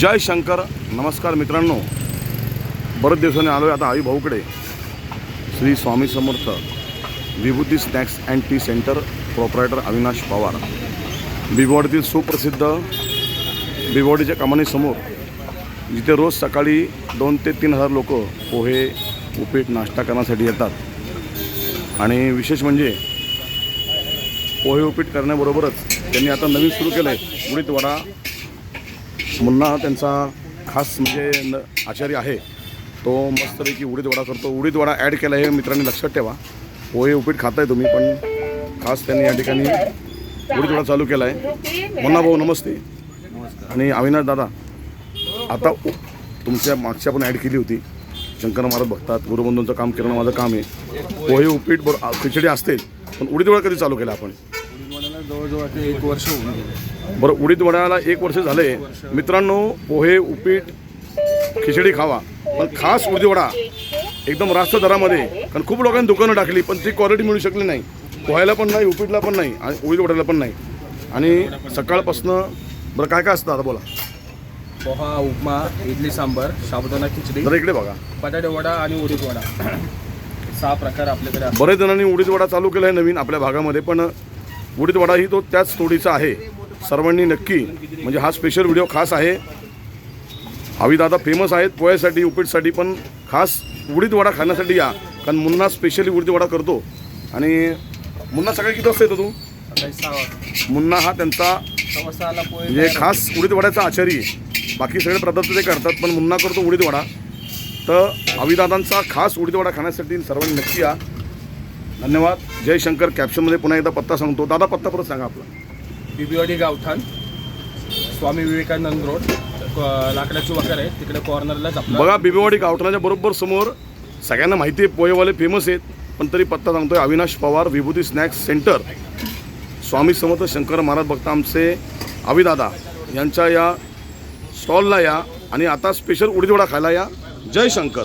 जय शंकर. नमस्कार मित्रांनो. बरेच दिवसांनी आलो आहे आता आई भाऊकडे. Shri Swami Samarth Vibhuti snacks and tea centre proprietor Avinash Pawar. बिबवाडीतील सुप्रसिद्ध बिबवाडीच्या कमानीसमोर जिथे रोज सकाळी दोन ते तीन हजार लोक पोहे उपीट नाश्ता करण्यासाठी येतात. आणि विशेष म्हणजे पोहे उपीट करण्याबरोबरच त्यांनी आता नवीन सुरू केलं आहे उडीत वडा मुन्ना त्यांचा खास म्हणजे न आचार्य आहे. तो मस्तपैकी उडीद वडा करतो. उडीद वडा ॲड केला आहे मित्रांनी लक्षात ठेवा. पोहे उपीट खाताय तुम्ही पण खास त्यांनी या ठिकाणी उडीद वडा चालू केला आहे मुन्ना भाऊ नमस्ते. आणि अविनाश दादा आता उ- तुमच्या मागच्या पण ॲड केली होती. शंकर महाराज बघतात गुरुबंधूंचं काम करणं माझं काम आहे. पोहे उपीट बरो आ- खिचडी असते पण उडीद वडा कधी चालू केला आपण? जवळजवळ आता एक वर्ष होऊन गेले. बरं उडीद वड्याला एक वर्ष झाले. मित्रांनो पोहे उपीट खिचडी खावा. पण खास उडीद वडा एकदम रास्त दरामध्ये. कारण खूप लोकांनी दुकानं टाकली पण ती क्वालिटी मिळू शकली नाही. पोह्याला पण नाही उपीटला पण नाही आणि उडीद वड्याला पण नाही. आणि सकाळपासनं बरं काय काय असतं आता बोला. पोहा उपमा इडली सांबर साबुदाणा खिचडी. जरा इकडे बघा. बटाटे वडा आणि उडीद वडा. सहा प्रकार आपल्याकडे असतात. बरेच जणांनी उडीद वडा चालू केला आहे नवीन आपल्या भागामध्ये पण उडीद वडा ही तो त्याच तोडीचा आहे. सर्वांनी नक्की म्हणजे हा स्पेशल व्हिडिओ खास आहे. दादा फेमस आहेत पोह्यासाठी उपीटसाठी पण खास उडीद वडा खाण्यासाठी या. कारण मुन्ना स्पेशली उडीद वडा करतो. आणि मुन्ना सकाळी किती वाजता येतो तू? मुन्ना हा त्यांचा म्हणजे खास उडीद वड्याचा आचारी. आहे बाकी सगळे पदार्थ ते करतात पण मुन्ना करतो उडीद वडा तर अविदादांचा खास उडीद वडा खाण्यासाठी सर्वांनी नक्की या. धन्यवाद. जय शंकर कॅप्शनमध्ये पुन्हा एकदा पत्ता सांगतो. दादा पत्ता परत सांगा आपला. बिबिवाडी गावठाण स्वामी विवेकानंद रोड लाकडाची वगैरे आहे. तिकडे कॉर्नरलाच आपला बघा बिबेवाडी गावठाणाच्या बरोबर समोर सगळ्यांना माहिती आहे पोहेवाले फेमस आहेत पण तरी पत्ता सांगतोय अविनाश पवार विभूती स्नॅक्स सेंटर स्वामी समर्थ शंकर महाराज भक्त आमचे अविदादा यांच्या या स्टॉलला या. आणि आता स्पेशल उडीदवडा खायला या जय शंकर